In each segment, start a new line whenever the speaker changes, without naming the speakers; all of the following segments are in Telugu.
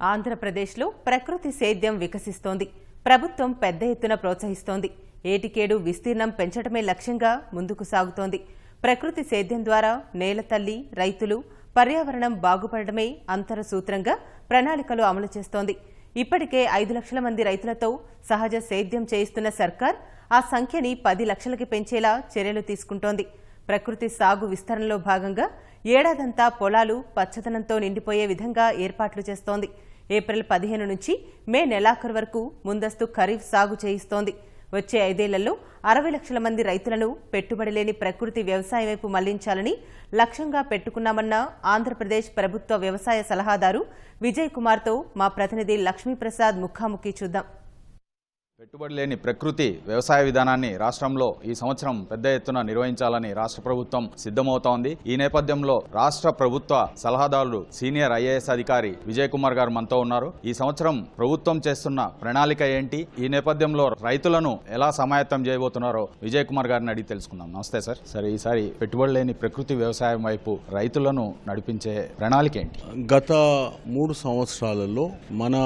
ఆంధ్రప్రదేశ్లో ప్రకృతి సేద్యం వికసిస్తోంది. ప్రభుత్వం పెద్ద ఎత్తున ప్రోత్సహిస్తోంది. ఏటికేడు విస్తీర్ణం పెంచడమే లక్ష్యంగా ముందుకు సాగుతోంది. ప్రకృతి సేద్యం ద్వారా నేల తల్లి రైతులు పర్యావరణం బాగుపడడమే అంతర సూత్రంగా ప్రణాళికలు అమలు చేస్తోంది. ఇప్పటికే ఐదు లక్షల మంది రైతులతో సహజ సేద్యం చేయిస్తున్న సర్కార్ ఆ సంఖ్యని పది లక్షలకి పెంచేలా చర్యలు తీసుకుంటోంది. ప్రకృతి సాగు విస్తరణలో భాగంగా ఏడాదంతా పొలాలు పచ్చదనంతో నిండిపోయే విధంగా ఏర్పాట్లు చేస్తోంది. ఏప్రిల్ పదిహేను నుంచి మే నెలాఖరు వరకు ముందస్తు ఖరీఫ్ సాగు చేయిస్తోంది. వచ్చే ఐదేళ్ళలో అరవై లక్షల మంది రైతులను పెట్టుబడి లేని ప్రకృతి వ్యవసాయం వైపు మళ్ళించాలని లక్ష్యంగా పెట్టుకున్నామన్న ఆంధ్రప్రదేశ్ ప్రభుత్వ వ్యవసాయ సలహాదారు విజయ్ కుమార్తో మా ప్రతినిధి లక్ష్మీప్రసాద్ ముఖాముఖి చూద్దాం.
పెట్టుబడి లేని ప్రకృతి వ్యవసాయ విధానాన్ని రాష్ట్రంలో ఈ సంవత్సరం పెద్ద ఎత్తున నిర్వహించాలని రాష్ట్ర ప్రభుత్వం సిద్ధమవుతోంది. ఈ నేపథ్యంలో రాష్ట్ర ప్రభుత్వ సలహాదారులు సీనియర్ ఐఏఎస్ అధికారి విజయ్ కుమార్ గారు మనతో ఉన్నారు. ఈ సంవత్సరం ప్రభుత్వం చేస్తున్న ప్రణాళిక ఏంటి? ఈ నేపథ్యంలో రైతులను ఎలా సమాయత్తం చేయబోతున్నారో విజయ్ కుమార్ గారిని అడిగి తెలుసుకుందాం. నమస్తే సార్. సరే ఈసారి పెట్టుబడి లేని ప్రకృతి వ్యవసాయం వైపు రైతులను నడిపించే ప్రణాళిక ఏంటి?
గత మూడు సంవత్సరాలలో మన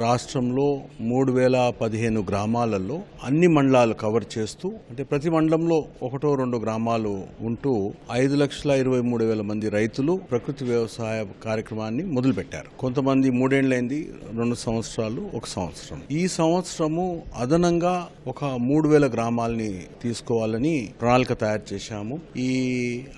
రాష్ట్రంలో మూడు వేల పదిహేను గ్రామాలలో అన్ని మండలాలు కవర్ చేస్తూ అంటే ప్రతి మండలంలో ఒకటో రెండు గ్రామాలు ఉంటూ ఐదు లక్షల ఇరవై మూడు వేల మంది రైతులు ప్రకృతి వ్యవసాయ కార్యక్రమాన్ని మొదలుపెట్టారు. కొంతమంది మూడేళ్ళైంది రెండు సంవత్సరాలు ఒక సంవత్సరం. ఈ సంవత్సరము అదనంగా ఒక మూడు వేల గ్రామాలని తీసుకోవాలని ప్రణాళిక తయారు చేశాము. ఈ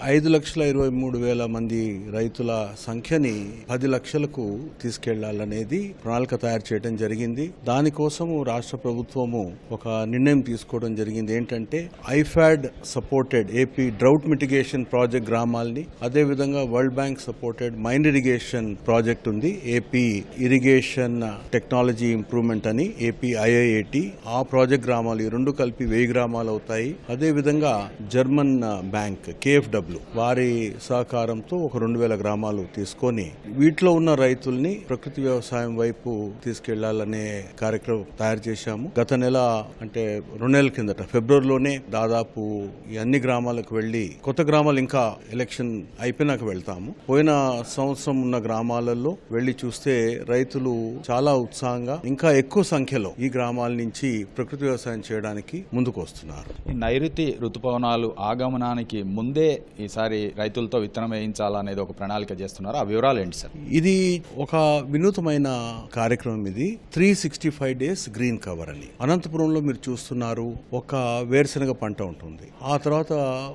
ఐదు లక్షల ఇరవై మూడు వేల మంది రైతుల సంఖ్యని పది లక్షలకు తీసుకెళ్ళాలనేది ప్రణాళిక తయారు చేయడం జరిగింది. దానికోసము రాష్ట్ర ప్రభుత్వం ప్రభుత్వము ఒక నిర్ణయం తీసుకోవడం జరిగింది. ఏంటంటే IFAD supported AP drought mitigation project గ్రామాల్ని అదే విధంగా World Bank supported minor irrigation project ఉంది. ఏపీ ఇరిగేషన్ టెక్నాలజీ ఇంప్రూవ్మెంట్ అని ఏపీ ఐఐఏటి ఆ ప్రాజెక్ట్ గ్రామాలు ఈ రెండు కలిపి వెయ్యి గ్రామాలు అవుతాయి. అదేవిధంగా జర్మన్ బ్యాంక్ కేఎఫ్డబ్ల్యూ వారి సహకారంతో ఒక రెండు వేల గ్రామాలు తీసుకొని వీటిలో ఉన్న రైతుల్ని ప్రకృతి వ్యవసాయం వైపు తీసుకెళ్ళాలనే కార్యక్రమం తయారు చేశాము. గత నెల అంటే రెండు నెలల కిందట ఫిబ్రవరిలోనే దాదాపు ఈ అన్ని గ్రామాలకు వెళ్ళి కొత్త గ్రామాలు ఇంకా ఎలక్షన్ అయిపోయినాక వెళ్తాము. పోయిన సంవత్సరం ఉన్న గ్రామాలలో వెళ్ళి చూస్తే రైతులు చాలా ఉత్సాహంగా ఇంకా ఎక్కువ సంఖ్యలో ఈ గ్రామాల నుంచి ప్రకృతి వ్యవసాయం చేయడానికి ముందుకు వస్తున్నారు.
ఈ నైరుతి ఋతుపవనాలు ఆగమనానికి ముందే ఈసారి రైతులతో విత్తనం వేయించాలనేది ఒక ప్రణాళిక చేస్తున్నారు. ఆ వివరాలు ఏంటి సార్?
ఇది ఒక వినూతమైన కార్యక్రమం ఇది. Three sixty five days green cover అని. అనంతపురంలో మీరు చూస్తున్నారు ఒక వేరుశనగ పంట ఉంటుంది. ఆ తర్వాత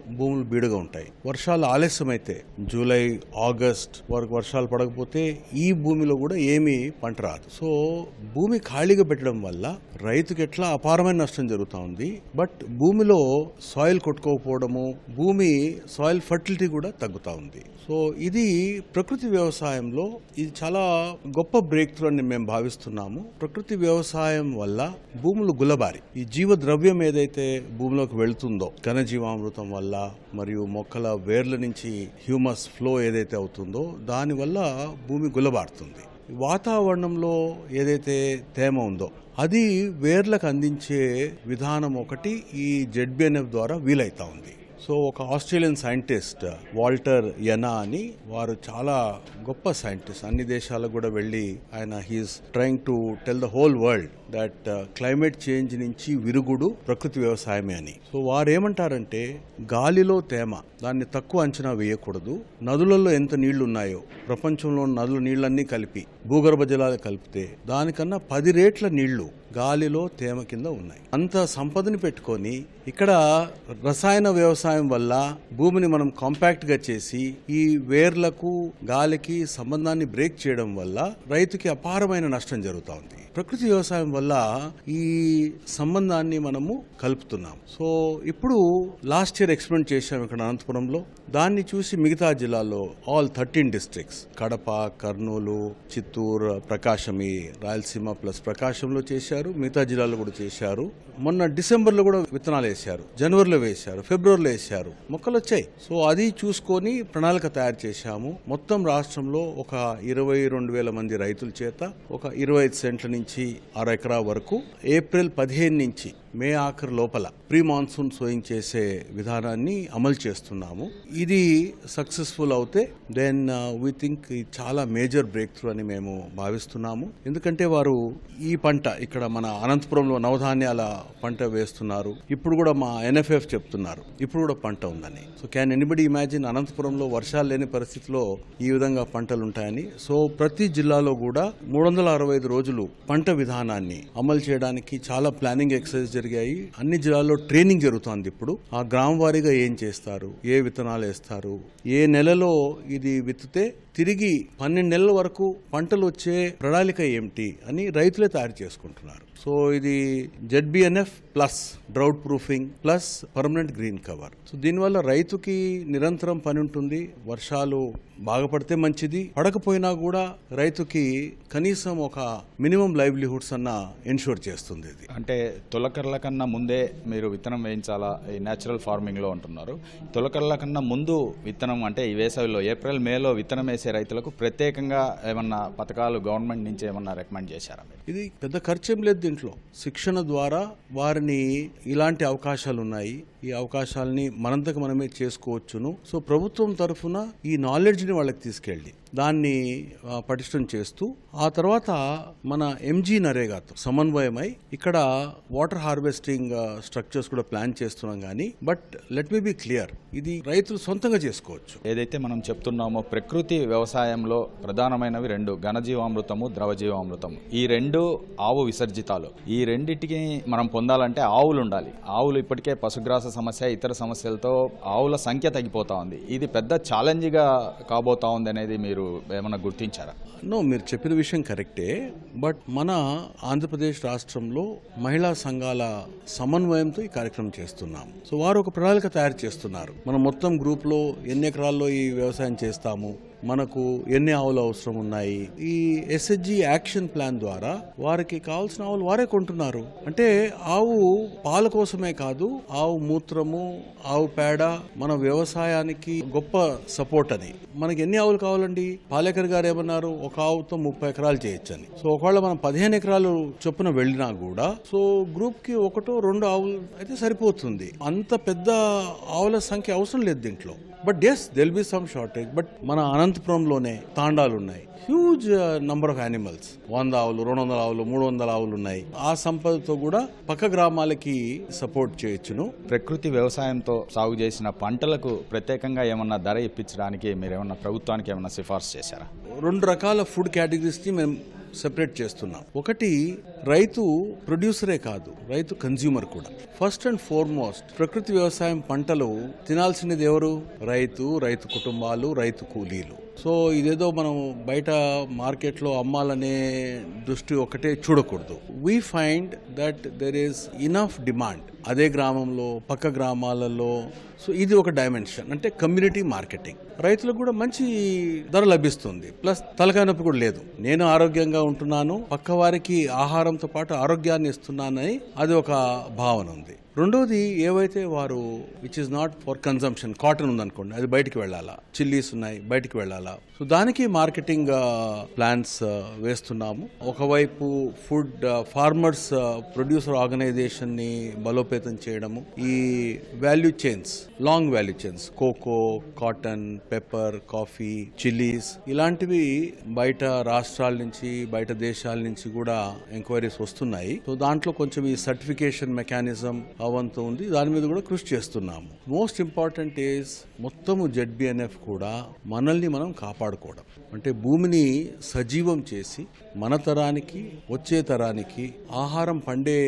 భూములు బీడుగా ఉంటాయి. వర్షాలు ఆలస్యమైతే జూలై ఆగస్ట్ వరకు వర్షాలు పడకపోతే ఈ భూమిలో కూడా ఏమీ పంట రాదు. సో భూమి ఖాళీగా పెట్టడం వల్ల రైతుకి ఎట్లా అపారమైన నష్టం జరుగుతూ ఉంది. బట్ భూమిలో సాయిల్ కొట్టుకోకపోవడము భూమి సాయిల్ ఫర్టిలిటీ కూడా తగ్గుతూ ఉంది. సో ఇది ప్రకృతి వ్యవసాయంలో ఇది చాలా గొప్ప బ్రేక్ త్రూ అని మేము భావిస్తున్నాము. ప్రకృతి వ్యవసాయం వల్ల భూములు గుల్లబారి. ఈ జీవ ద్రవ్యం ఏదైతే భూమిలోకి వెళుతుందో ఘనజీవామృతం వల్ల మరియు మొక్కల వేర్ల నుంచి హ్యూమస్ ఫ్లో ఏదైతే అవుతుందో దానివల్ల భూమి గుల్లబారుతుంది. వాతావరణంలో ఏదైతే తేమ ఉందో అది వేర్లకు అందించే విధానం ఒకటి ఈ జెడ్బిఎన్ఎఫ్ ద్వారా వీలైతా ఉంది. సో ఒక ఆస్ట్రేలియన్ సైంటిస్ట్ వాల్టర్ యనా అని వారు చాలా గొప్ప సైంటిస్ట్. అన్ని దేశాలకు కూడా వెళ్ళి ఆయన he's trying to tell the whole world that uh, climate change నుంచి విరుగుడు ప్రకృతి వ్యవసాయమే అని. సో వారు ఏమంటారంటే గాలిలో తేమ దాన్ని తక్కువ అంచనా వేయకూడదు. నదులలో ఎంత నీళ్ళు ఉన్నాయో ప్రపంచంలో ఉన్న నదుల నీళ్ళన్నీ కలిపి భూగర్భ జలాలు కలిపితే దానికన్నా పది రేట్ల నీళ్ళు గాలిలో తేమ కింద ఉన్నాయి. అంత సంపదని పెట్టుకొని ఇక్కడ రసాయన వ్యవసాయం వల్ల భూమిని మనం కాంపాక్ట్గా చేసి ఈ వేర్లకు గాలికి సంబంధాన్ని బ్రేక్ చేయడం వల్ల రైతుకి అపారమైన నష్టం జరుగుతూ ఉంది. ప్రకృతి వ్యవసాయం వల్ల ఈ సంబంధాన్ని మనము కలుపుతున్నాం సో ఇప్పుడు లాస్ట్ ఇయర్ ఎక్స్పెరిమెంట్ చేశాం ఇక్కడ అనంతపురంలో. దాన్ని చూసి మిగతా జిల్లాలో all thirteen districts Kadapa Kurnool Chittoor Prakasam ఈ రాయలసీమ ప్లస్ ప్రకాశంలో చేశారు మిగతా జిల్లాలో కూడా చేశారు. మొన్న డిసెంబర్లో కూడా విత్తనాలు వేశారు జనవరిలో వేశారు ఫిబ్రవరిలో వేశారు మొక్కలు వచ్చాయి. సో అది చూసుకొని ప్రణాళిక తయారు చేశాము. మొత్తం రాష్ట్రంలో ఒక ఇరవై రెండు వేల మంది రైతుల చేత ఒక ఇరవై ఐదు సెంట్ల నుంచి అర ఎకరా వరకు ఏప్రిల్ పదిహేను నుంచి మే ఆఖరు లోపల ప్రీ మాన్సూన్ సోయింగ్ చేసే విధానాన్ని అమలు చేస్తున్నాము. ఇది సక్సెస్ఫుల్ అవుతే దెన్ వీ థింక్ చాలా మేజర్ బ్రేక్ త్రూ అని మేము భావిస్తున్నాము. ఎందుకంటే వారు ఈ పంట ఇక్కడ మన అనంతపురంలో నవధాన్యాల పంట వేస్తున్నారు. ఇప్పుడు కూడా మా ఎన్ఎఫ్ఎఫ్ చెప్తున్నారు. ఇప్పుడు కూడా పంట ఉందని. సో క్యాన్ ఎనిబడి ఇమాజిన్ అనంతపురంలో వర్షాలు లేని పరిస్థితిలో ఈ విధంగా పంటలు ఉంటాయని? సో ప్రతి జిల్లాలో కూడా మూడు వందల అరవై ఐదు రోజులు పంట విధానాన్ని అమలు చేయడానికి చాలా ప్లానింగ్ ఎక్సర్సైజ్ జరిగాయి అన్ని జిల్లాల్లో ట్రైనింగ్ జరుగుతోంది ఇప్పుడు. ఆ గ్రామ వారీగా ఏం చేస్తారు? ఏ విత్తనాలు వేస్తారు? ఏ నెలలో ఇది విత్తితే తిరిగి పన్నెండు నెలల వరకు పంటలు వచ్చే ప్రణాళిక ఏమిటి అని రైతులే తయారు చేసుకుంటున్నారు. సో ఇది ZBNF plus drought proofing plus permanent green cover so దీనివల్ల రైతుకి నిరంతరం పని ఉంటుంది. వర్షాలు బాగా పడితే మంచిది. పడకపోయినా కూడా రైతుకి కనీసం ఒక మినిమం లైవ్లీహుడ్స్ అన్న ఎన్షూర్ చేస్తుంది ఇది.
అంటే తొలకర్ల కన్నా ముందే మీరు విత్తనం వేయించాలా? ఈ న్యాచురల్ ఫార్మింగ్లో ఉంటున్నారు తొలకర్ల కన్నా ముందు విత్తనం అంటే ఈ వేసవిలో ఏప్రిల్ మేలో విత్తనం వేసే రైతులకు ప్రత్యేకంగా ఏమన్నా పథకాలు గవర్నమెంట్ నుంచి ఏమన్నా రికమెండ్ చేశారా మీరు?
ఇది పెద్ద ఖర్చు ఏం లేదు దీంట్లో. శిక్షణ ద్వారా వారిని ఇలాంటి అవకాశాలు ఉన్నాయి ఈ అవకాశాలని మనంతకు మనమే చేసుకోవచ్చును. సో ప్రభుత్వం తరఫున ఈ నాలెడ్జ్ని వాళ్ళకి తీసుకెళ్ళి దాన్ని పటిష్టం చేస్తూ ఆ తర్వాత మన ఎంజీ నరేగాతో సమన్వయమై ఇక్కడ వాటర్ హార్వెస్టింగ్ స్ట్రక్చర్స్ కూడా ప్లాన్ చేస్తున్నాం కానీ but let me be clear ఇది రైతులు సొంతంగా చేసుకోవచ్చు.
ఏదైతే మనం చెప్తున్నామో ప్రకృతి వ్యవసాయంలో ప్రధానమైనవి రెండు ఘనజీవామృతము ద్రవజీవామృతము. ఈ రెండు ఆవు విసర్జితాలు. ఈ రెండింటికి మనం పొందాలంటే ఆవులు ఉండాలి. ఆవులు ఇప్పటికే పశుగ్రాస సమస్య ఇతర సమస్యలతో ఆవుల సంఖ్య తగ్గిపోతా ఉంది. ఇది పెద్ద ఛాలెంజ్గా కాబోతా ఉంది అనేది మీరు ఏమైనా గుర్తించారా?
నో మీరు చెప్పిన విషయం కరెక్టే. బట్ మన ఆంధ్రప్రదేశ్ రాష్ట్రంలో మహిళా సంఘాల సమన్వయంతో ఈ కార్యక్రమం చేస్తున్నాం. సో వారు ఒక ప్రణాళిక తయారు చేస్తున్నారు. మనం మొత్తం గ్రూప్లో ఎన్ని ఎకరాల్లో ఈ వ్యవసాయం చేస్తాము? మనకు ఎన్ని ఆవులు అవసరం ఉన్నాయి? ఈ ఎస్హెచ్జి యాక్షన్ ప్లాన్ ద్వారా వారికి కావాల్సిన ఆవులు వారే కొంటున్నారు. అంటే ఆవు పాల కోసమే కాదు ఆవు మూత్రము ఆవు పేడ మన వ్యవసాయానికి గొప్ప సపోర్ట్ అని. మనకి ఎన్ని ఆవులు కావాలండి? పాలేకర్ గారు ఏమన్నారు? ఒక ఆవుతో ముప్పై ఎకరాలు చేయొచ్చని. సో ఒకవేళ మనం పదిహేను ఎకరాలు చొప్పున వెళ్ళినా కూడా సో గ్రూప్కి ఒకటో రెండు ఆవులు అయితే సరిపోతుంది. అంత పెద్ద ఆవుల సంఖ్య అవసరం లేదు దీంట్లో. But yes there'll be some shortage but మన అనంతపురంలోనే తాండాలు ఉన్నాయి హ్యూజ్ నంబర్ ఆఫ్ యానిమల్స్ వంద ఆవులు రెండు వందల ఆవులు మూడు వందల ఆవులు ఉన్నాయి. ఆ సంపదతో కూడా పక్క గ్రామాలకి సపోర్ట్ చేయొచ్చును
ప్రకృతి వ్యవసాయంతో సాగు చేసిన పంటలకు ప్రత్యేకంగా ఏమన్నా ధర ఇప్పించడానికి మీరు ఏమన్నా ప్రభుత్వానికి ఏమన్నా సిఫార్సు చేశారా?
రెండు రకాల ఫుడ్ కేటగిరీస్ని మేము సెపరేట్ చేస్తున్నాం. ఒకటి రైతు ప్రొడ్యూసరే కాదు రైతు కన్జ్యూమర్ కూడా. ఫస్ట్ అండ్ ఫార్మోస్ట్ ప్రకృతి వ్యవసాయం పంటలు తినాల్సినది ఎవరు? రైతు రైతు కుటుంబాలు రైతు కూలీలు. సో ఇదేదో మనం బయట మార్కెట్లో అమ్మాలనే దృష్టి ఒకటే చూడకూడదు. We find that there is enough demand అదే గ్రామంలో పక్క గ్రామాలలో సో ఇది ఒక డైమెన్షన్ అంటే కమ్యూనిటీ మార్కెటింగ్ రైతులకు కూడా మంచి ధర లభిస్తుంది. ప్లస్ తలకాయ నొప్పి కూడా లేదు. నేను ఆరోగ్యంగా ఉంటున్నాను. పక్క వారికి ఆహారంతో పాటు ఆరోగ్యాన్ని ఇస్తున్నానని అది ఒక భావన ఉంది. రెండోది ఏవైతే వారు which is not for consumption cotton ఉందనుకోండి అది బయటికి వెళ్ళాలా? చిల్లీస్ ఉన్నాయి బయటికి వెళ్ళాలా? సో దానికి మార్కెటింగ్ ప్లాన్స్ uh, uh, వేస్తున్నాము. ఒకవైపు ఫుడ్ ఫార్మర్స్ ప్రొడ్యూసర్ ఆర్గనైజేషన్ని బలోపేతం చేయడము. ఈ value chains long value chains cocoa cotton pepper coffee chillies ఇలాంటివి బయట రాష్ట్రాల నుంచి బయట దేశాల నుంచి కూడా ఎంక్వైరీస్ వస్తున్నాయి. సో దాంట్లో కొంచెం ఈ సర్టిఫికేషన్ మెకానిజం అవంతా ఉంది. దాని మీద కూడా కృషి చేస్తున్నాము. మోస్ట్ ఇంపార్టెంట్ ఈజ్ మొత్తము జెడ్బిఎన్ఎఫ్ కూడా మనల్ని మనం కాపాడుకోవడం. అంటే భూమిని సజీవం చేసి మన తరానికి వచ్చే తరానికి ఆహారం పండే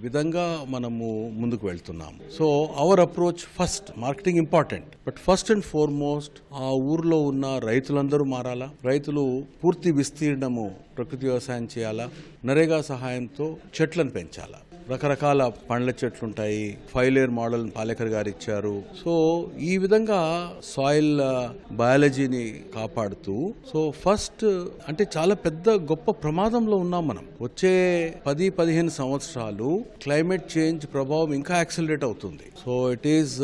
విధంగా మనము ముందుకు వెళ్తున్నాము. So our approach first marketing important but first and foremost ఆ ఊర్లో ఉన్న రైతులందరూ మారాలా? రైతులు పూర్తి విస్తీర్ణము ప్రకృతి వ్యవసాయం చేయాలా? నరేగా సహాయంతో చెట్లను పెంచాలా? రకరకాల పండ్ల చెట్లు ఉంటాయి ఫైలేర్ మోడల్ పాలేకర్ గారు ఇచ్చారు సో ఈ విధంగా సాయిల్ బయాలజీని కాపాడుతూ సో ఫస్ట్ అంటే చాలా పెద్ద గొప్ప ప్రమాదంలో ఉన్నాం మనం. వచ్చే పది పదిహేను సంవత్సరాలు క్లైమేట్ చేంజ్ ప్రభావం ఇంకా యాక్సిలరేట్ అవుతుంది. సో ఇట్ ఈస్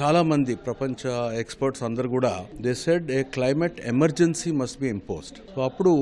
చాలా మంది ప్రపంచ ఎక్స్పర్ట్స్ అందరు కూడా they said a climate emergency must be imposed so అప్పుడు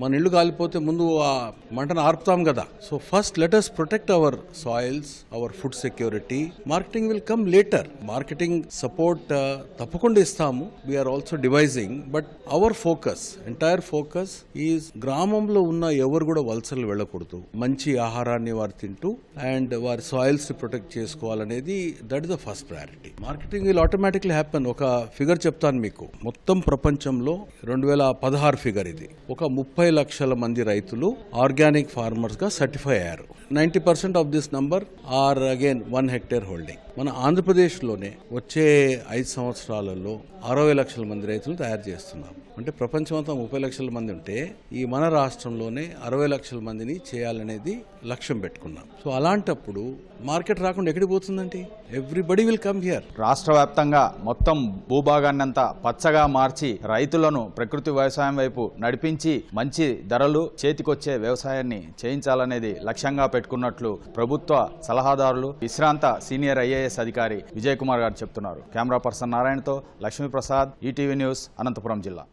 మన ఇల్లు కాలిపోతే ముందు ఆ మంటను ఆర్పుతాం కదా. So first let us protect our our soils, our food security. Marketing will come later. Marketing support uh, తప్పకుండా ఇస్తాము. We're also devising but our focus entire focus is గ్రామంలో ఉన్న ఎవరు కూడా వలసలు వెళ్ళకూడదు. మంచి ఆహారాన్ని వారు తింటూ అండ్ వారి సాయిల్స్ ప్రొటెక్ట్ చేసుకోవాలనేది that is the first priority marketing will automatically happen ఒక ఫిగర్ చెప్తాను మీకు. మొత్తం ప్రపంచంలో రెండు వేల పదహారు ఫిగర్ ఇది. ఒక ముప్పై లక్షల మంది రైతులు ఆర్గానిక్ ఫార్మర్స్గా సర్టిఫై అయ్యారు. Ninety percent of this number are again one hectare holding మన ఆంధ్రప్రదేశ్లోనే వచ్చే ఐదు సంవత్సరాలలో అరవై లక్షల మంది రైతులు తయారు చేస్తున్నాం అంటే ప్రపంచమంతా ముప్పై లక్షల మంది ఉంటే ఈ మన రాష్ట్రంలోనే అరవై లక్షల మందిని చేయాలనేది లక్ష్యం పెట్టుకున్నాం. సో అలాంటప్పుడు మార్కెట్ రాకుండా ఎక్కడికి పోతుందండి? ఎవ్రీబడి విల్ కమ్ హియర్
రాష్ట్ర వ్యాప్తంగా మొత్తం భూభాగాన్నంతా పచ్చగా మార్చి రైతులను ప్రకృతి వ్యవసాయం వైపు నడిపించి మంచి ధరలు చేతికొచ్చే వ్యవసాయాన్ని చేయించాలనేది లక్ష్యంగా పెట్టుకున్నట్లు ప్రభుత్వ సలహాదారులు విశ్రాంత సీనియర్ ఐఏఎస్ అధికారి విజయ్ కుమార్ గారు చెప్తున్నారు. కెమెరా పర్సన్ నారాయణతో లక్ష్మీప్రసాద్ ఈటీవీ న్యూస్ అనంతపురం జిల్లా.